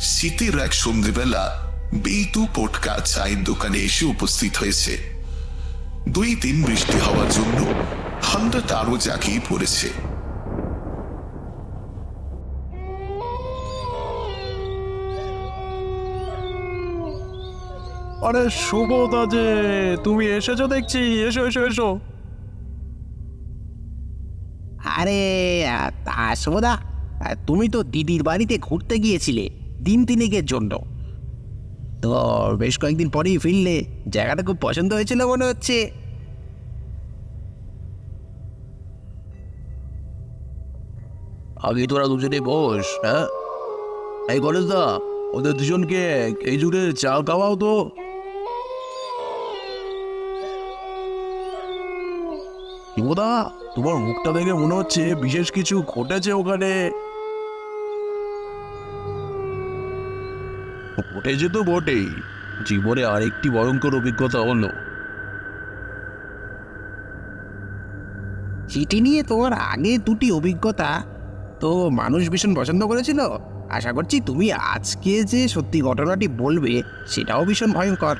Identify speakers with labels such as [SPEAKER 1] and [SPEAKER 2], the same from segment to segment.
[SPEAKER 1] শীতের এক সন্ধেবেলা বেতু পটকা চায়ের দোকানে এসে উপস্থিত হয়েছে। দুই দিন বৃষ্টি হওয়ার জন্য ঠান্ডাটা তারও জাগিয়ে পড়েছে।
[SPEAKER 2] আরে সুবোধা যে তুমি এসেছ দেখছি এসো এসো এসো।
[SPEAKER 3] আরে তা তুমি তো দিদির বাড়িতে ঘুরতে গিয়েছিলে। দিন তিনেকের জন্য। তো বেশ কয়েকদিন পরেই ফিরলে, জায়গাটা খুব পছন্দ হয়েছিল মনে হচ্ছে।
[SPEAKER 2] আগে তোরা দুজনে বস হ্যাঁ? এই দা ওদের দুজনকে এই জুড়ে চা খাওয়াও তো। শিবদা, তোমার মুখটা দেখে মনে হচ্ছে বিশেষ কিছু ঘটেছে ওখানে। ঘটেছে তো বটেই। জীবনে আরেকটি ভয়ঙ্কর অভিজ্ঞতা হলো।
[SPEAKER 3] চিঠি নিয়ে তোমার আগে দুটি অভিজ্ঞতা। তো মানুষ ভীষণ পছন্দ করেছিল। আশা করছি তুমি আজকে যে সত্যি ঘটনাটি বলবে সেটাও ভীষণ ভয়ঙ্কর।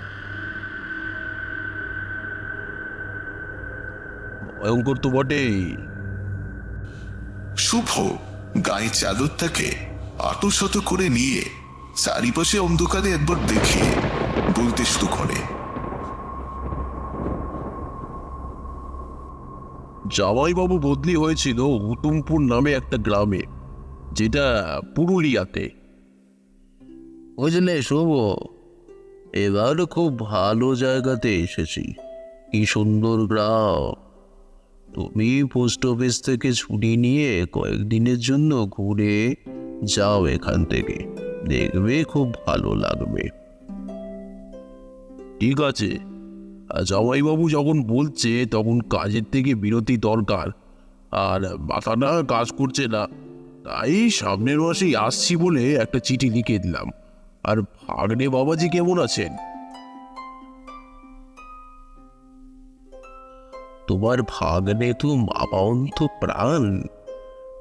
[SPEAKER 2] ভয়ঙ্কর তো বটেই।
[SPEAKER 1] শুভ গায়ে চাদরটাকে আটোশত করে নিয়ে চারিপাশে অন্ধকারে একবার দেখে বলতে শুরু করে।
[SPEAKER 2] জামাইবাবু বদলি হয়েছিল উতুমপুর নামে একটা গ্রামে, যেটা পুরুলিয়াতে। বুঝলে শুভ এবার খুব ভালো জায়গাতে এসেছি। কি সুন্দর গ্রাম। তুমি পোস্ট অফিস থেকে ছুটি নিয়ে কয়েকদিনের জন্য ঘুরে যাও এখান থেকে। দেখবে খুব ভালো লাগবে। ঠিক আছে। জামাইবাবু যখন বলছে, তখন কাজের থেকে বিরতি দরকার। আর মাথাটা কাজ করছে না। তাই সামনের মাসেই আসছি বলে একটা চিঠি লিখে দিলাম। আর ভাগ্নে বাবাজি কেমন আছেন? তোমার ভাগ্নে তো মাপান্ত প্রাণ।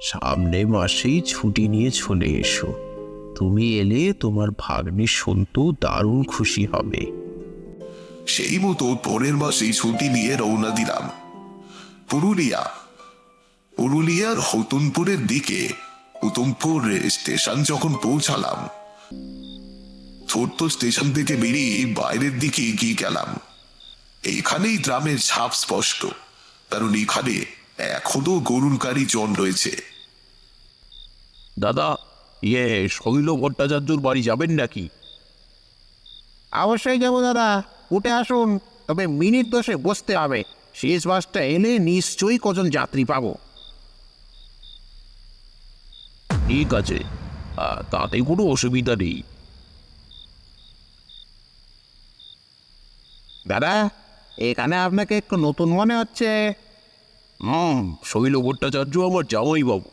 [SPEAKER 2] সামনে মাসেই ছুটি নিয়ে চলে এসো। তুমি এলে তোমার ভাগ্নে সন্তু দারুণ খুশি হবে।
[SPEAKER 1] সেই মতো পরের মাসেই ছুটি নিয়ে রওনা দিলাম। পুরুলিয়া। পুরুলিয়ার হতুনপুরের দিকে উতমপুর স্টেশন যখন পৌঁছালাম ছোট্ট স্টেশন থেকে বেরিয়ে বাইরের দিকে এগিয়ে গেলাম। এইখানেই গ্রামের ছাপ স্পষ্ট কারণ এখানে এখনও গরুর গাড়ি জন রয়েছে।
[SPEAKER 2] দাদা ইয়ে শৈল ভট্টাচার্যর বাড়ি যাবেন নাকি?
[SPEAKER 3] অবশ্যই যাব দাদা। উঠে আসুন। তবে মিনিট দশে বসতে হবে। শেষ বাসটা এলে নিশ্চয়ই কজন যাত্রী পাবো।
[SPEAKER 2] ঠিক আছে। তাতে কোনো অসুবিধা নেই।
[SPEAKER 3] দাদা এখানে আপনাকে একটু নতুন মনে হচ্ছে।
[SPEAKER 2] হুম শৈল ভট্টাচার্য আমার জামাই বাবু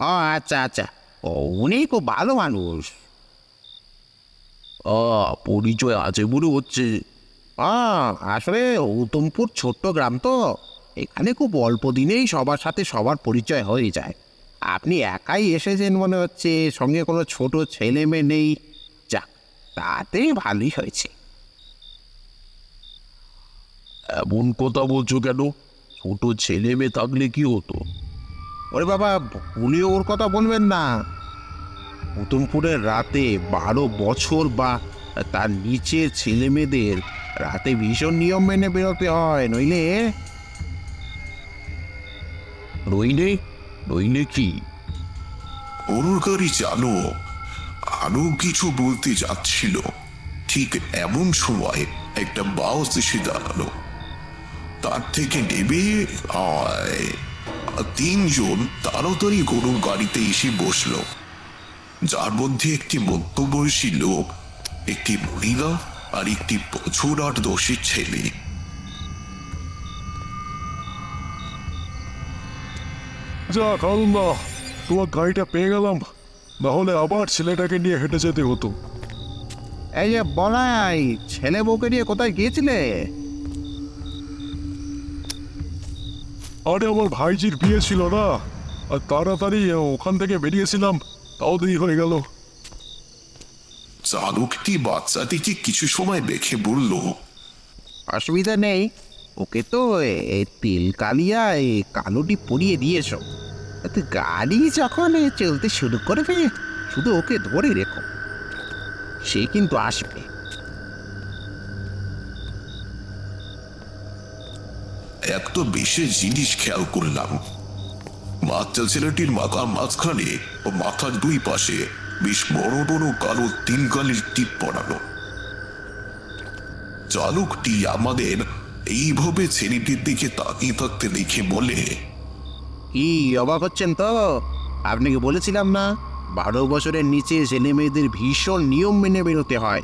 [SPEAKER 3] ও আচ্ছা আচ্ছা। ও উনি ভালো মানুষ।
[SPEAKER 2] আ পরিচয় আছে মনে হচ্ছে।
[SPEAKER 3] ও আসলে উত্তমপুর ছোট্ট গ্রাম তো। এখানে খুব অল্প দিনেই সবার সাথে সবার পরিচয় হয়ে যায়। আপনি একাই এসেছেন মনে হচ্ছে সঙ্গে কোনো ছোট ছেলে মেয়ে নেই। যাক তাতেই ভালোই হয়েছে।
[SPEAKER 2] এমন কথা বলছো কেন? ছোট ছেলে মেয়ে থাকলে কি হতো?
[SPEAKER 3] ওরে বাবা ভুলিও ওর কথা বলবেন না। উত্তমপুরের রাতে বারো বছর বা তার নিচের ছেলে মেয়েদের রাতে ভীষণ নিয়ম মেনে বেরোতে হয় নইলে?
[SPEAKER 2] নইলে? নইলে কি?
[SPEAKER 1] গরুর গাড়ি চালু আরও কিছু বলতে যাচ্ছিল। ঠিক এমন সময় একটা বাস এসে দাঁড়াল। তার থেকে নেবে আয়, তিনজন তাড়াতাড়ি গরুর গাড়িতে এসে বসল। যার মধ্যে একটি মধ্যবয়সী লোক একটি মহিলা আর একটি বছর আট দশের ছেলে।
[SPEAKER 4] যাক আল্লাহ তোমার গাড়িটা পেয়ে গেলাম। নাহলে আবার ছেলেটাকে নিয়ে হেঁটে যেতে হতো।
[SPEAKER 3] এই যে বলাই ছেলে বউকে নিয়ে কোথায় গিয়েছিলে?
[SPEAKER 4] আরে আমার ভাইজির বিয়ে ছিল না। আর তাড়াতাড়ি ওখান থেকে বেরিয়েছিলাম। তাও দেরি হয়ে গেল।
[SPEAKER 1] চালকটি বাচ্চাটিকে কিছু সময় দেখে বলল
[SPEAKER 3] অসুবিধা নেই ওকে তো এ, তেল কালিয়া এ, কালোটি পরিয়ে দিয়েছ। তো গাড়ি যখন চলতে শুরু করবে শুধু ওকে ধরে রেখো। সে কিন্তু আসবে।
[SPEAKER 1] একটা বিশেষ জিনিস খেয়াল করলাম। বাচ্চা ছেলেটির মাথার মাঝখানে ও মাথার দুই পাশে বেশ বড় বড় কালো তিন কালের টিপ পড়ানো চালকটি আমাদের এইভাবে ছেলেটির দিকে তাকিয়ে থাকতে দেখে বলে,
[SPEAKER 3] কি অবাক হচ্ছেন তো? আপনাকে বলেছিলাম না? বারো বছরের নিচে ছেলে মেয়েদের ভীষণ নিয়ম মেনে বেরোতে হয়।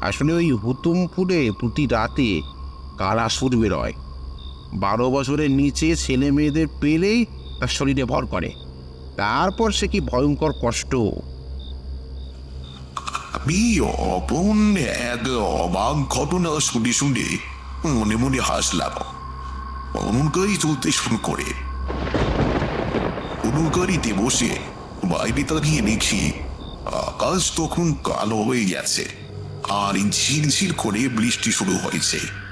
[SPEAKER 3] আসলে ওই হুতুমপুরে প্রতি রাতে কারা সুর বেরোয়? বারো বছরের নিচে ছেলে মেয়েদের পেলেই তার শরীরে ভর করে। তারপর সে কি ভয়ঙ্কর কষ্ট?
[SPEAKER 1] আমি অপন এক অবাক ঘটনা শুনে শুনে মনে মনে হাসলাম। অনুগাড়ি চলতে শুরু করে। অনুগাড়িতে বসে বাইরে তাকিয়ে দেখি, আকাশ তখন কালো হয়ে গেছে, আর ঝিরঝির করে বৃষ্টি শুরু হয়েছে।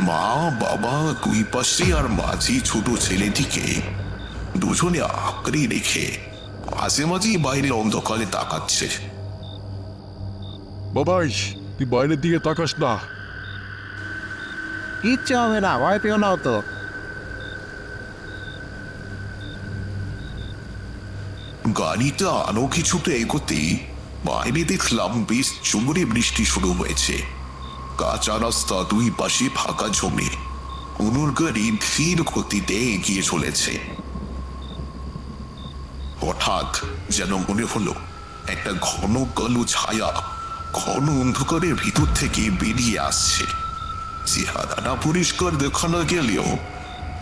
[SPEAKER 1] মা বাবা দুই পাশে আর মাঝি ছোট ছেলেটিকে দুজনে আঁকড়ে রেখে মাঝে মাঝেই বাইরের অন্ধকারে তাকাচ্ছে।
[SPEAKER 4] বাবাই তুই বাইরের দিকে তাকাস না।
[SPEAKER 3] কিচ্ছু হবে না ভয় পেও না তো
[SPEAKER 1] গাড়িটা আরও কিছুতে এগোতেই বাইরে দেখলাম বেশ জোরে বৃষ্টি শুরু হয়েছে। কাঁচা রাস্তা দুই পাশে ফাঁকা জমি। অনুর গাড়ি ধীর গতিতে এগিয়ে চলেছে। হঠাৎ যেন মনে হলো, একটা ঘন কালো ছায়া ঘন অন্ধকারের ভিতর থেকে বেরিয়ে আসছে। চেহারাটা পরিষ্কার দেখা না গেলেও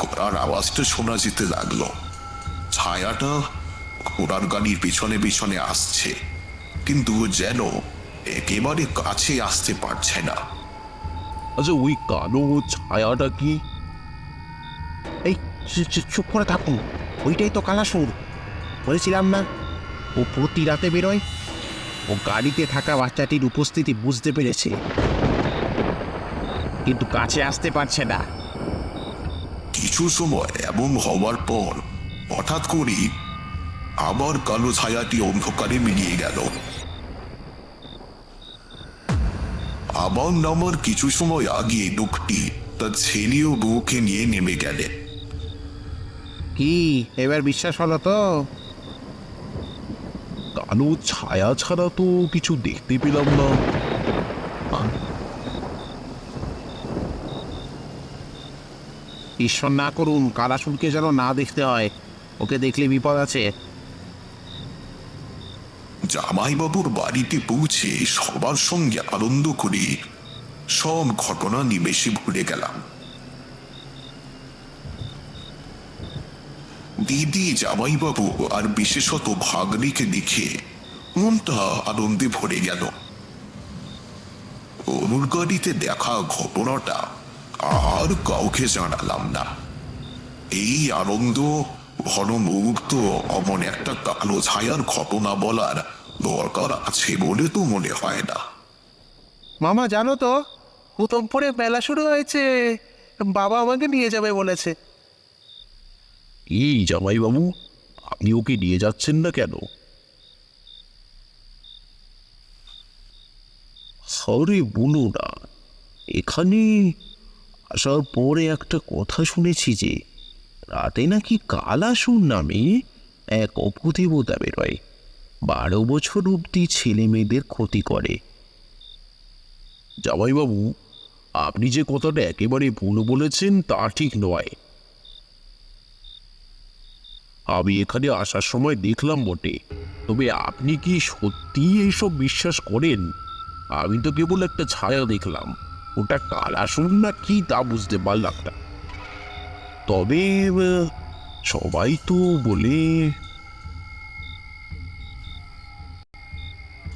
[SPEAKER 1] করার আওয়াজটা শোনা যেতে লাগল। ছায়াটা ঘোড়ার গাড়ির পিছনে পিছনে আসছে, কিন্তু যেন একেবারে কাছে আসতে পারছে না।
[SPEAKER 2] আচ্ছা ওই কালো ছায়াটা কি?
[SPEAKER 3] এই চুপ- করে থাকুন। ওইটাই তো কালাসুর। বলেছিলাম না ও প্রতি রাতে বেরোয়। ও গাড়িতে থাকা বাচ্চাটির উপস্থিতি বুঝতে পেরেছে। কিন্তু কাছে আসতে পারছে না।
[SPEAKER 1] কিছু সময় এমন হওয়ার পর হঠাৎ করে আবার কালো ছায়াটি অন্ধকারে মিলিয়ে গেল। আবার নামার কিছু সময় আগে লোকটি তার ছেলে ও বউকে নিয়ে নেমে গেলেন
[SPEAKER 3] কি এবার বিশ্বাস হলো তো?
[SPEAKER 2] কালো ছায়া ছাড়া তো কিছু দেখতে পেলাম না।
[SPEAKER 3] ঈশ্বর না করুন কালাসুরকে যেন না দেখতে হয়। ওকে দেখলে বিপদ আছে।
[SPEAKER 1] জামাইবাবুর বাড়িতে পৌঁছে সবার সঙ্গে আনন্দ করে সব ঘটনা নিমেষে ভুলে গেলাম। দিদি, জামাইবাবু আর বিশেষত ভাগ্নিকে দেখে মনটা আনন্দে ভরে গেল। অনুর গাড়িতে দেখা ঘটনাটা আর কাউকে জানালাম না। এই আনন্দ, ঘন মুহূর্ত, অমন একটা কালো ছায়ার ঘটনা বলার দরকার আছে বলে তো মনে হয় না।
[SPEAKER 5] মামা জানো তো উত্তমপুরে মেলা শুরু হয়েছে। বাবা আমাকে নিয়ে যাবে বলেছে।
[SPEAKER 2] এই জামাইবাবু আপনি ওকে নিয়ে যাচ্ছেন না কেন? সরি বলো না। এখানে আসার পরে একটা কথা শুনেছি যে রাতে নাকি কালাসুর নামে এক অপদেবতা বেরোয়। বারো বছর অবধি ছেলে মেয়েদের ক্ষতি করে। জামাইবাবু, আপনি যে কথাটা একেবারে ভুল বলেছেন তা ঠিক নয়। আমি এখানে আসার সময় দেখলাম বটে, তবে আপনি কি সত্যি এইসব বিশ্বাস করেন? আমি তো কেবল একটা ছায়া দেখলাম, ওটা কালাসুর না কি তা বুঝতে পারলাম না। তবে সবাই তো বলে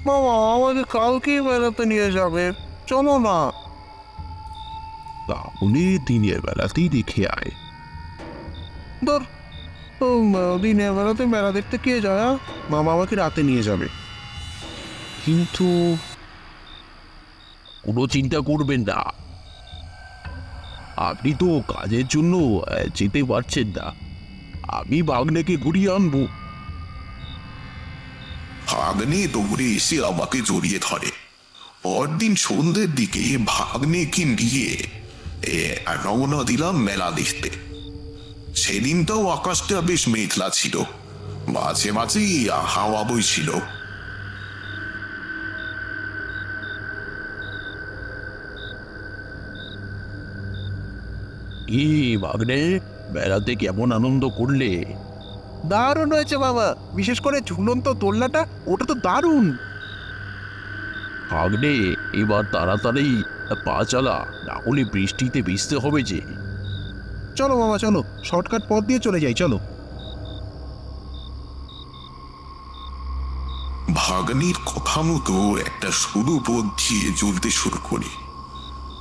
[SPEAKER 5] মামা আমাকে কালকেই মেলাতে নিয়ে যাবে। চলো না।
[SPEAKER 2] তাহলে দিনের বেলাতেই দেখে আয়।
[SPEAKER 5] ধর দিনের বেলাতে মেলা দেখতে কে যায়? মামা আমাকে রাতে নিয়ে যাবে।
[SPEAKER 2] কিন্তু কোনো চিন্তা করবেন না। আপনি তো কাজের জন্য যেতে পারছেন না। আমি বাগনাকে ঘুরিয়ে আনব।
[SPEAKER 1] ভাগ্নে দৌড়ে এসে আমাকে জড়িয়ে ধরে। পরদিন সন্ধ্যের দিকে ভাগ্নেকে নিয়ে রওনা দিলাম মেলা দেখতে। সেদিনটাও আকাশটা বেশ মেঘলা ছিল। মাঝে মাঝে হাওয়া বইছিল।
[SPEAKER 2] কি বাগনে বেড়াতে কেমন আনন্দ করলে?
[SPEAKER 5] দারুণ হয়েছে বাবা। বিশেষ করে ঝুলন্ত দোলনাটা ওটা তো দারুণ।
[SPEAKER 2] ভাগ্নে এবার তাড়াতাড়ি পা চালা না হলে বৃষ্টিতে ভিজতে হবে যে।
[SPEAKER 5] চলো বাবা চলো। শর্টকাট পথ দিয়ে চলে যাই চলো।
[SPEAKER 1] ভাগ্নির কথা মতো একটা সরু পথ দিয়ে চলতে শুরু করি।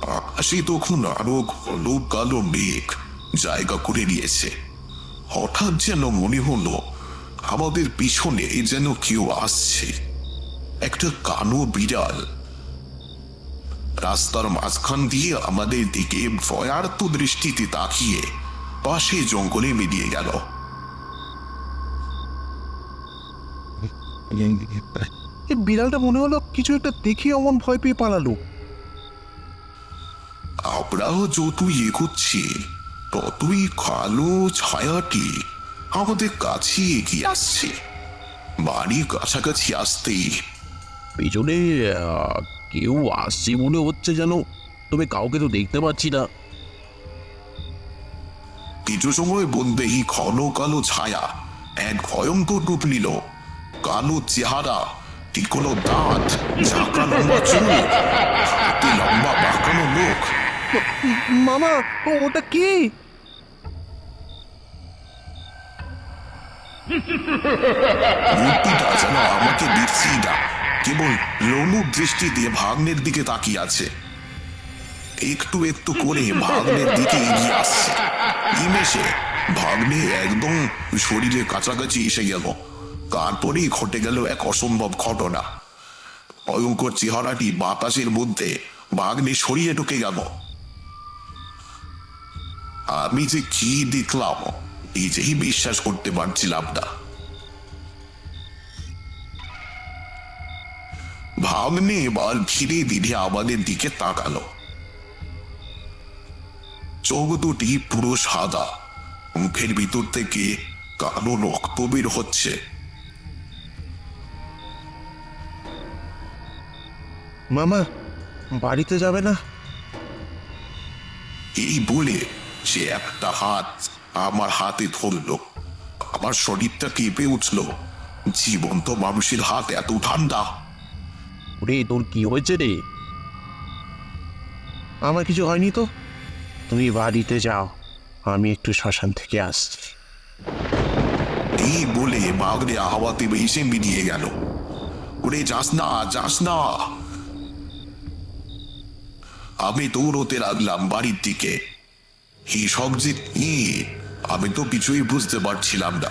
[SPEAKER 1] আকাশে তখন আরও ঘন কালো মেঘ জায়গা করে নিয়েছে। হঠাৎ যেন মনে হলো আমাদের পিছনে যেন কেউ আসছে। একটা কানো বিড়াল। রাস্তার মাঝখান দিয়ে আমাদের দিকে ভয়ার্ত দৃষ্টিতে তাকিয়ে পাশে জঙ্গলে মিলিয়ে গেল।
[SPEAKER 5] এই বিড়ালটা মনে হলো কিছু একটা দেখে অমন ভয় পেয়ে পালালো।
[SPEAKER 1] আমরাও যতই এগোচ্ছি ততই কালো ছায়াটি আমাদের কাছে এগিয়ে আসছে। বাড়ির কাছাকাছি আসতেই
[SPEAKER 2] পেছনে কেউ আসছে মনে হচ্ছে যেন তবে কাউকে তো দেখতে পাচ্ছি না।
[SPEAKER 1] কিছু সময় বলতেই ঘন কালো ছায়া এক ভয়ঙ্কর রূপ নিল। কালো চেহারা টিকলো দাঁত ঝাঁকা লম্বা চুল হাতে লম্বা বাঁকানো মুখ
[SPEAKER 5] মামা ওটা কি?
[SPEAKER 1] আমাকে দেখছি না। কেবল লোলুপ দৃষ্টি দিয়ে ভাগ্নের দিকে তাকিয়ে আছে। একটু একটু করে ভাগ্নের দিকে এগিয়ে আসছে। ইমেশে ভাগ্নে একদম শরীরের কাছাকাছি এসে গেল। তারপরেই ঘটে গেল এক অসম্ভব ঘটনা। ভয়ঙ্কর চেহারাটি বাতাসের মধ্যে ভাগ্নে সরিয়ে ঢুকে গেল। আমি যে কি দেখলাম নিজেই বিশ্বাস করতে পারছিলাম না। ভাগ্নে এবার ধীরে ধীরে আমাদের দিকে তাকালো। চোখ দুটি পুরো সাদা মুখের ভিতর থেকে কালো রক্ত বের হচ্ছে।
[SPEAKER 5] মামা বাড়িতে যাবে না?
[SPEAKER 1] এই বলে সে একটা হাত আমার হাতে ধরলো। আমার শরীরটা কেঁপে উঠল। জীবন্ত মানুষের হাত এত ঠান্ডা।
[SPEAKER 2] ওরে তোর কি হয়েছে রে?
[SPEAKER 5] আমার কিছু হয়নি তো? তুমি বাড়িতে যাও আমি একটু শ্মশান থেকে আসছি।
[SPEAKER 1] এই বলে বাগরে হাওয়াতে ভেসে মিলিয়ে গেল। ওরে যাস না যাস না। আমি দৌড়তে লাগলাম বাড়ির দিকে। এই সব যে কি আমি তো কিছুই বুঝতে পারছিলাম না।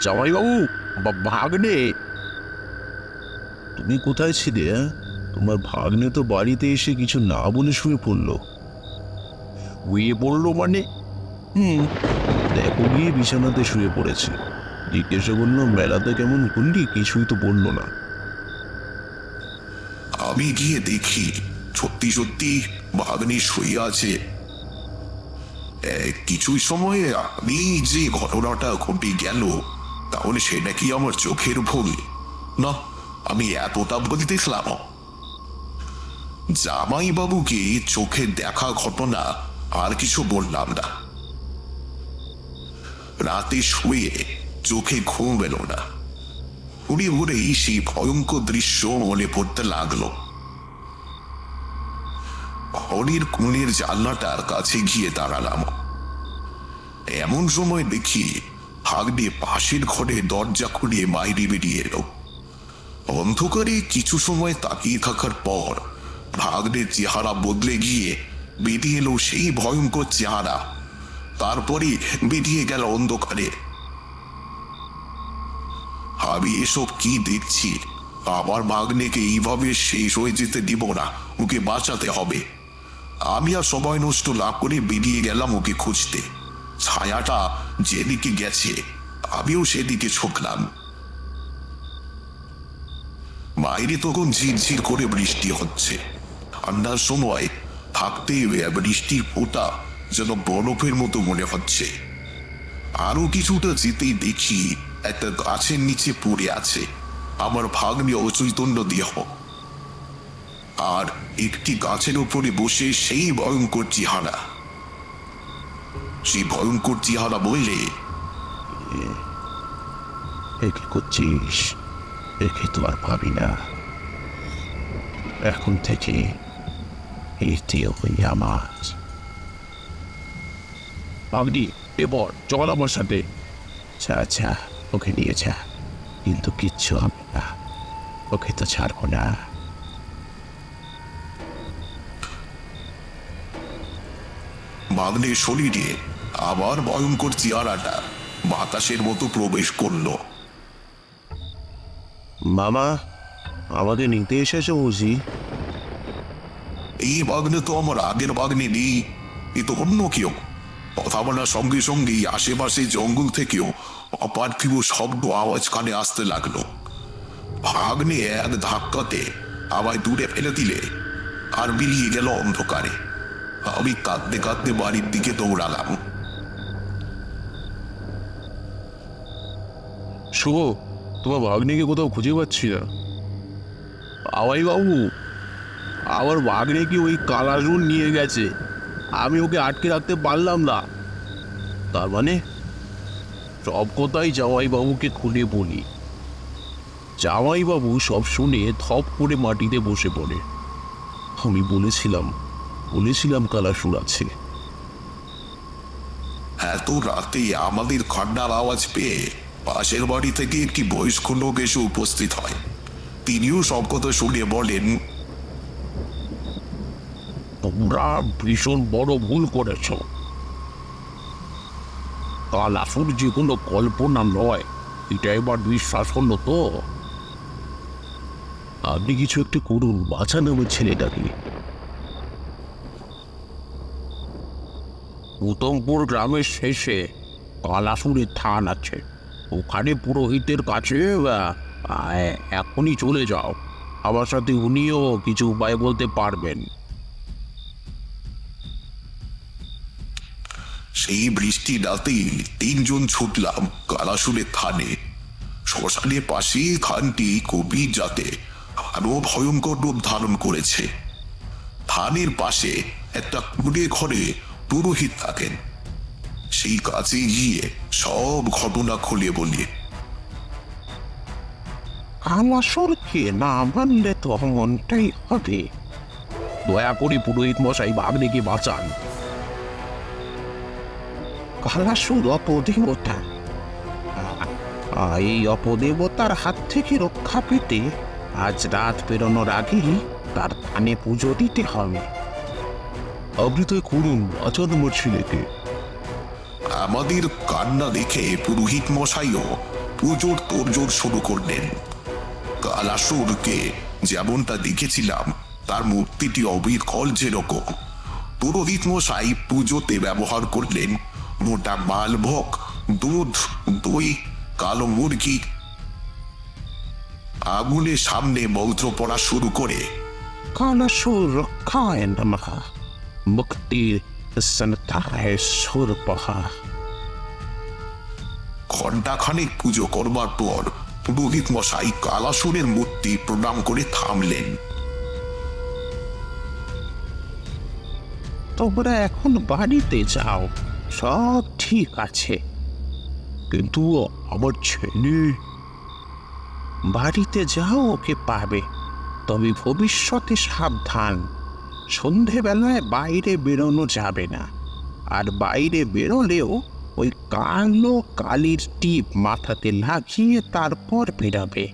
[SPEAKER 2] জামাইবাবু ভাগ্নে। তুমি কোথায় ছিলে হ্যাঁ? তোমার ভাগ্নে তো বাড়িতে এসে কিছু না বলে শুয়ে পড়ল। শুয়ে পড়ল মানে? হুম দেখো গিয়ে বিছানাতে শুয়ে পড়েছে। জিজ্ঞাসা করল মেলাতে কেমন ঘুরলি কিছুই তো বলল না।
[SPEAKER 1] আমি গিয়ে দেখি সত্যি সত্যি ভাগ্নি শুয়ে আছে। এ, কিছুই সময়ে আমি যে ঘটনাটা ঘটে গেল তাহলে সেটা কি আমার চোখের ভুল? না আমি এতটা ভুল দেখলাম জামাই বাবুকে চোখে দেখা ঘটনা আর কিছু বললাম না। রাতে শুয়ে চোখে ঘুম এলো না। উড়ে উড়েই সেই ভয়ঙ্কর দৃশ্য মনে পড়তে লাগল। হরির কুলের জানলাটার কাছে গিয়ে দাঁড়ালাম। এমন সময় দেখি ভাগ্নে পাশের ঘরে দরজা খুলে বাইরে বেরিয়ে এলো। অন্ধকারে কিছু সময় তাকিয়ে থাকার পর ভাগ্নের চেহারা বদলে গিয়ে বেরিয়ে এলো সেই ভয়ঙ্কর চেহারা। তারপরে বেরিয়ে গেল অন্ধকারে। আমি এসব কি দেখছি? আমার ভাগ্নেকে এইভাবে শেষ হয়ে যেতে দিব না। ওকে বাঁচাতে হবে। আমি আর সময় নষ্ট না করে বেরিয়ে গেলাম ওকে খুঁজতে। ছায়াটা যেদিকে গেছে, আমিও সেদিকে ছুকলাম বাইরে তখন ঝিরঝির করে বৃষ্টি হচ্ছে। ঠান্ডার সময় থাকতে বৃষ্টির ফোঁটা যেন বরফের মতো মনে হচ্ছে। আরও কিছুটা যেতেই দেখি একটা গাছের নিচে পড়ে আছে। আমার ভাগ্নে অচৈতন্য দেহ। আর একটি গাছের উপরে বসে সেই ভয়ঙ্কর চিহারা। সেই ভয়ঙ্কর চিহারা বললে
[SPEAKER 2] একে করছিস? একে তো আর ভাবি না। এখন থেকে এতে ওই আমার?
[SPEAKER 3] ভাগ্নি এবার চল আমার সাথে।
[SPEAKER 2] আচ্ছা আচ্ছা ওকে নিয়ে যা। কিন্তু কিচ্ছু হবে না। ওকে তো ছাড়বো না।
[SPEAKER 1] ভাগ্নের শরীরে আবার ভয়ঙ্কর চেহারাটা বাতাসের মতো প্রবেশ করল।
[SPEAKER 2] মামা আমাকে নিতে এসেছে বুঝি?
[SPEAKER 1] এই বাগনে তো আমার আগের বাগনে নেই এ তো অন্য কেউ। কথা বলার সঙ্গে সঙ্গেই আশেপাশে জঙ্গল থেকেও অপার্থিব শব্দ আওয়াজ কানে আসতে লাগল। ভাগ্নে এক ধাক্কাতে আমায় দূরে ফেলে দিলে আর মিলিয়ে গেল অন্ধকারে। আমি কাঁদতে কাঁদতে বাড়ির দিকে দৌড়ালাম।
[SPEAKER 2] শুভ, তোমার ভাগ্নিকে কোথাও খুঁজে পাচ্ছি না। আওয়াই বাবু, আমার কি ওই কালারুন নিয়ে গেছে? আমি ওকে আটকে রাখতে পারলাম না। তার মানে? সব কথাই জামাইবাবুকে খুলে বলি। জামাইবাবু সব শুনে থপ করে মাটিতে বসে পড়ে। আমি বলেছিলাম বলেছিলাম কালাসুর আছে।
[SPEAKER 1] এত রাতে আমাদের খান্নার আওয়াজ পেয়ে পাশের বাড়ি থেকে একটি বয়স্ক লোক এসে উপস্থিত হয়। তিনিও সব কথা শুনে বলেন
[SPEAKER 2] তোমরা ভীষণ বড় ভুল করেছ। কালাসুর যে কোনো কল্পনা নয় এটা এবার বিশ্বাস হলো তো? আপনি কিছু একটা করুন বাঁচান আমার ছেলেটাকে। উত্তমপুর গ্রামের শেষে কালাসুরের থান আছে। ওখানে পুরোহিতের কাছে এখনই চলে যাও। আমার সাথে উনিও কিছু উপায় বলতে পারবেন।
[SPEAKER 1] সেই বৃষ্টি রাতেই তিনজন ছুটলাম কালাসুরের থানে। শ্মশানের পাশে থানটি কবি যাতে আরও ভয়ঙ্কর রূপ ধারণ করেছে। থানের পাশে একটা কুড়ে ঘরে পুরোহিত থাকেন। সেই কাছে গিয়ে সব ঘটনা খুলে বলি।
[SPEAKER 3] কালাসুরকে না মানলে তো মনটাই হবে।
[SPEAKER 2] দয়া করে পুরোহিত মশাই ভাগ্নেকে বাঁচান।
[SPEAKER 3] কালাসুর অপদেবতা। এই অপদেবতার হাত থেকে রক্ষা পেতে আজ রাত পেরোনোর আগেই তার কানে পুজো দিতে হবে।
[SPEAKER 2] আপনি তো করুন বাঁচান আমার
[SPEAKER 1] আমাদের কান্না দেখে পুরোহিত মশাইও পুজোর তোড়জোড় শুরু করলেন। কালাসুরকে যেমনটা দেখেছিলাম তার মূর্তিটি অবিকল যেরকম। পুরোহিত মশাই পুজোতে ব্যবহার করলেন মোটা মালভোগ দুধ দই কালো মুরগি। আগুনের সামনে মন্ত্র পড়া শুরু করে
[SPEAKER 3] কালাসুর রক্ষায় নমঃ মুক্তির সন্তায় সুরপহা
[SPEAKER 1] ঘণ্টাখানেক পুজো করবার পর পুরোহিত মশাই কালাসুরের মূর্তি প্রণাম করে থামলেন।
[SPEAKER 3] তোমরা এখন বাড়িতে যাও সব ঠিক আছে।
[SPEAKER 2] কিন্তু আমার ছেলে
[SPEAKER 3] বাড়িতে যাও ওকে পাবে তবে ভবিষ্যতে সাবধান। সন্ধেবেলায় বাইরে বেরোনো যাবে না। আর বাইরে বেরোলেও ওই কালো কালির টিপ মাথাতে লাগিয়ে তারপর বেরোবে।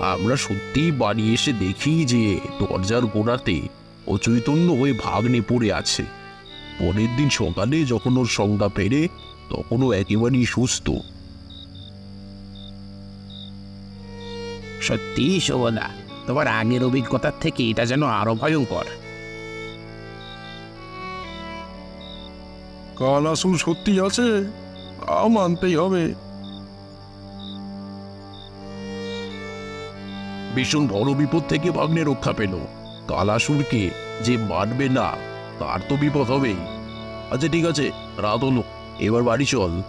[SPEAKER 2] আমরা সত্যিই বাড়ি এসে দেখি যে দরজার গোড়াতে অচৈতন্য হয়ে ভাগ্নে পড়ে আছে। পরের দিন সকালে যখন ওর সংজ্ঞা ফেরে তখন ও একেবারেই সুস্থ।
[SPEAKER 3] সত্যি শোভনা তোমার আগের অভিজ্ঞতার থেকে এটা যেন আরও ভয়ঙ্কর।
[SPEAKER 4] কাল সত্যি আছে মানতেই হবে।
[SPEAKER 2] ভীষণ বড় বিপদ থেকে ভাগ্নে রক্ষা পেল। কালাসুরকে যে মানবে না তার তো বিপদ হবেই। আচ্ছা ঠিক আছে রাত হলো। এবার বাড়ি চল।